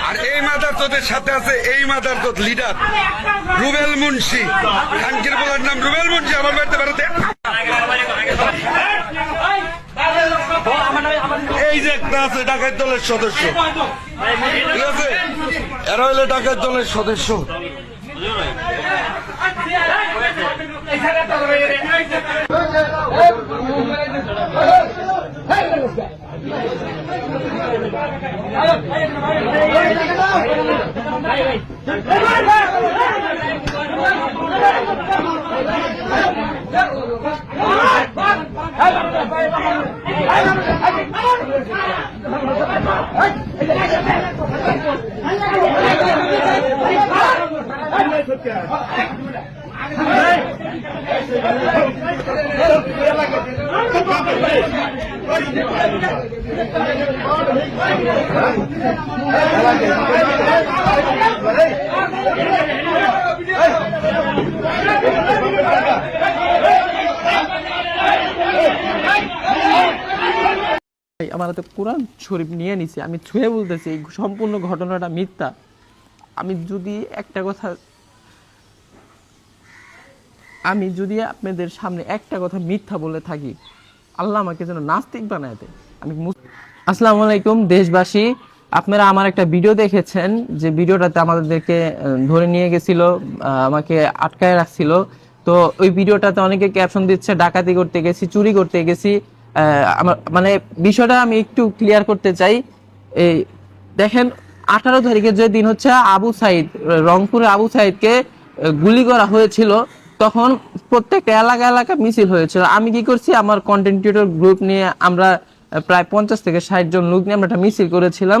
আর এই মাদার তোদের সাথে আছে এই মাদার তোর লিডার রুবেল মুন্সি খানকির বলার নাম রুবেল মুন্সি আমার বাড়িতে বেড়াতে এই যে একটা আছে ডাকাত দলের সদস্য ঠিক আছে এরা হইলে ডাকাত দলের সদস্য আমার হাতে কোরআন শরীফ নিয়ে নিছে। আমি ছুঁয়ে বলতেছি সম্পূর্ণ ঘটনাটা মিথ্যা। আমি যদি একটা কথা আমি যদি আপনাদের সামনে একটা কথা মিথ্যা বলে থাকি, আল্লাহ আমাকে যেন নাস্তিক বানায় দেয়। আমি আসসালামু আলাইকুম, দেশবাসী। আপনারা আমার একটা ভিডিও দেখেছেন, যে ভিডিওটাতে আমাদেরকে ধরে নিয়ে গেছিল আমাকে আটকায় রাখছিল। তো ওই ভিডিওটাতে অনেকে ক্যাপশন দিচ্ছে, ডাকাতি করতে গেছি, চুরি করতে গেছি। আমার মানে বিষয়টা আমি একটু ক্লিয়ার করতে চাই। এই দেখেন, আঠারো তারিখের যে দিন হচ্ছে আবু সাইদ, রংপুরে আবু সাইদকে গুলি করা হয়েছিল। তখন প্রত্যেকটা এলাকা এলাকা মিছিল হয়েছিল। আমি কি করছি, আমার কন্টেন্ট গ্রুপ নিয়ে আমরা প্রায় পঞ্চাশ থেকে ষাট জন লোক নিয়ে আমরা একটা মিছিল করেছিলাম।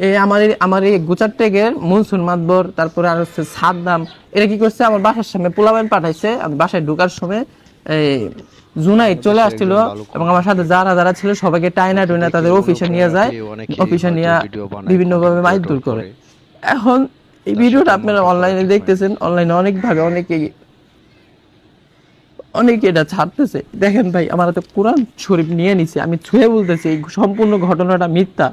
এই আমার এই- আমার এই গোচার টেকের মনসুন মাতবর তারপরে আর হচ্ছে সাদ্দাম এরা কি করছে? আমার বাসার সামনে পোলাবেন পাঠাইছে। আমি বাসায় ঢোকার সময় এই জুনাই চলে আসছিল এবং আমার সাথে যারা যারা ছিল সবাইকে টাইনা টুইনা তাদের অফিসে নিয়ে যায়। অফিসে নিয়ে বিভিন্ন ভাবে মারধর করে। এখন এই ভিডিওটা আপনারা অনলাইনে দেখতেছেন। অনলাইনে অনেক ভাবে অনেকেই অনেকে এটা ছাড়তেছে। দেখেন ভাই আমার হাতে কোরআন শরীফ নিয়ে নিছে। আমি ছুঁয়ে বলতেছি এই সম্পূর্ণ ঘটনাটা মিথ্যা।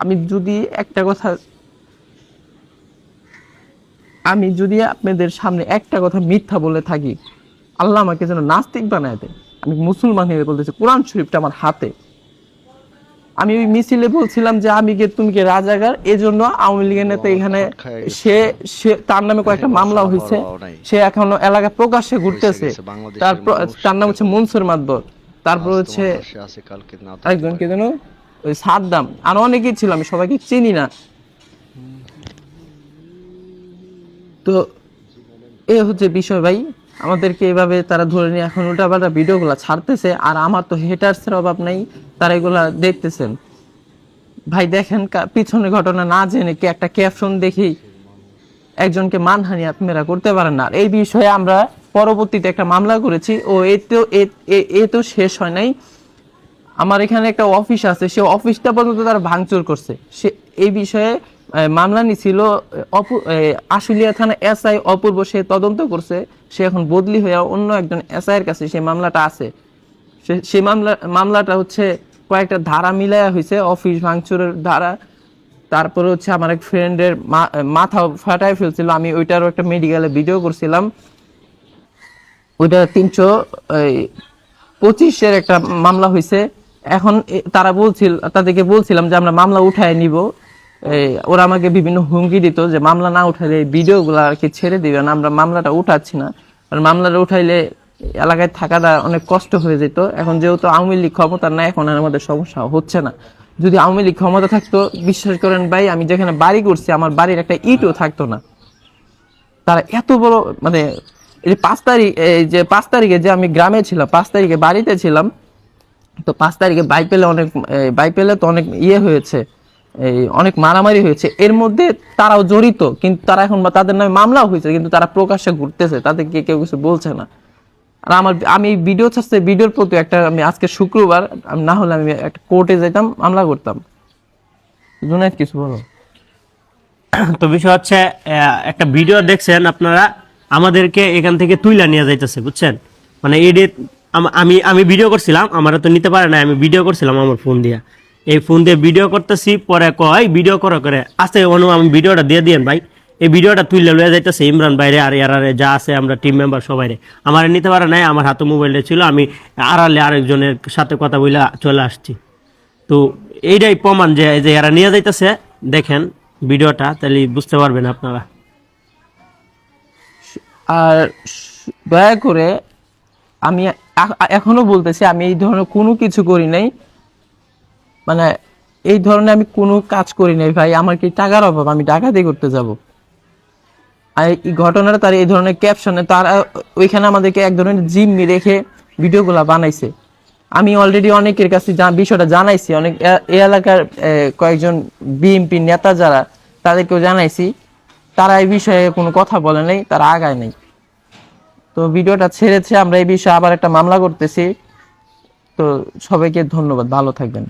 আমি যদি একটা কথা আমি যদি আপনাদের সামনে একটা কথা মিথ্যা বলে থাকি আল্লাহ আমাকে যেন নাস্তিক বানায় দেয়। আমি মুসলমান হয়ে বলতেছি কোরআন শরীফটা আমার হাতে। আমি ওই মিছিলে বলছিলাম যে আমি কে তুমি কে রাজাগার এই জন্য আওয়ামী লীগের নেতা এখানে সে সে তার নামে কয়েকটা মামলা হয়েছে। সে এখনও এলাকা প্রকাশ্যে ঘুরতেছে। তারপর তার নাম হচ্ছে মনসুর মাদবর। তারপর হচ্ছে আরেকজন কে যেন ওই সাদ্দাম আর অনেকেই ছিল, আমি সবাইকে চিনি না। তো এ হচ্ছে বিষয় ভাই, আমাদেরকে এভাবে তারা ধরে নিয়ে এখন উল্টাপাল্টা ভিডিওগুলো ছাড়তেছে, আর আমার তো হেটার্সের অভাব নাই, তারা এগুলা দেখতেছেন। ভাই দেখেন পিছনে ঘটনা না জেনে কি একটা ক্যাপশন দেখি, একজনকে মানহানি আপনারা করতে পারেন না। এই বিষয়ে আমরা পরবর্তীতে একটা মামলা করেছি, ও এ তো এ তো শেষ হয় নাই। আমার এখানে একটা অফিস আছে, সে অফিসটা পর্যন্ত তারা ভাঙচুর করছে। সে এই বিষয়ে মামলা নিছিল আশুলিয়া থানা এসআই অপূর্ব, সে তদন্ত করছে। সে এখন বদলি হয়ে অন্য একজন এসআই এর কাছে সেই মামলাটা আছে। সে- মামলা, মামলাটা হচ্ছে কয়েকটা ধারা মিলায়া হয়েছে অফিস ভাঙচুরের ধারা। তারপরে হচ্ছে আমার এক ফ্রেন্ডের মাথা ফাটায় ফেলছিল, আমি ওইটারও একটা মেডিকেলে ভিডিও করছিলাম। ওইটা তিনশো পঁচিশের একটা মামলা হয়েছে এখন তারা বলছিল, তাদেরকে বলছিলাম যে আমরা মামলা উঠায় নিব। ওরা আমাকে বিভিন্ন হুমকি দিত যে মামলা না উঠাইলে ভিডিওগুলো আর কি ছেড়ে দিবেন আমরা মামলাটা উঠাচ্ছি না। আর মামলাটা উঠাইলে এলাকায় থাকাটা অনেক কষ্ট হয়ে যেত। এখন যেহেতু আওয়ামী লীগ ক্ষমতা না এখন আর আমাদের সমস্যা হচ্ছে না। যদি আওয়ামী লীগ ক্ষমতা থাকতো, বিশ্বাস করেন ভাই, আমি যেখানে বাড়ি করছি, আমার বাড়ির একটা ইটও থাকতো না। তারা এত বড় মানে পাঁচ তারিখ, এই যে পাঁচ তারিখে যে আমি গ্রামে ছিলাম, পাঁচ তারিখে বাড়িতে ছিলাম তো পাঁচ তারিখে বাইক পেলে অনেক বাইক পেলে তো অনেক ইয়ে হয়েছে এই অনেক মারামারি হয়েছে। এর মধ্যে তারাও জড়িত, কিন্তু তারা এখন বা তাদের নামে মামলাও হয়েছে, কিন্তু তারা প্রকাশ্যে ঘুরতেছে তাদেরকে কেউ কিছু বলছে না। আর আমার, আমি ভিডিও ছাড়তে ভিডিওর প্রতি একটা, আমি আজকে শুক্রবার না হলে আমি একটা কোর্টে যেতাম মামলা করতাম। জুনাইদ কিছু বলো? তো বিষয় হচ্ছে একটা ভিডিও দেখছেন আপনারা, আমাদেরকে এখান থেকে তুইলা নিয়ে যাইতেছে, বুঝছেন? মানে এডিট আমি আমি ভিডিও করছিলাম আমার তো নিতে পারে না আমি ভিডিও করছিলাম আমার ফোন দিয়া। এই ফোন দিয়ে ভিডিও করতেছি, পরে কয় ভিডিও করে করে। আস্তে অনু, আমি ভিডিওটা দিয়ে দিয়েন ভাই। এই ভিডিওটা তুইলে লয়ে যাইতেছে, ইমরান বাইরে আর ইয়ারারে যা আছে আমরা টিম মেম্বার সবাই আমার নিতে পারে নাই, আমার হাতে মোবাইলটা ছিল, আমি আড়ালে আরেকজনের সাথে কথা বলে চলে আসছি। তো এইটাই প্রমাণ যে যে এরা নিয়ে যাইতেছে, দেখেন ভিডিওটা তাহলে বুঝতে পারবেন আপনারা। আর দয়া করে আমি এখনও বলতেছি, আমি এই ধরনের কোনো কিছু করি নাই। মানে এই ধরনের আমি কোনো কাজ করি নাই, ভাই। আমার কি টাকার অভাব? আমি টাকা দিয়ে করতে যাব। আর এই ঘটনাটা তার এই ধরনের ক্যাপশনে তারা ওইখানে আমাদেরকে এক ধরনের জিম্মি রেখে ভিডিওগুলা বানাইছে। আমি অলরেডি অনেকের কাছে বিষয়টা জানাইছি। অনেক এ- এলাকার কয়েকজন বিএনপি নেতা যারা, তাদেরকেও জানাইছি। তারা এই বিষয়ে কোনো কথা বলে নাই, তারা আগায় নাই। তো ভিডিওটা ছেড়েছে, আমরা এই বিষয়ে আবার একটা মামলা করতেছি। তো সবাইকে ধন্যবাদ, ভালো থাকবেন।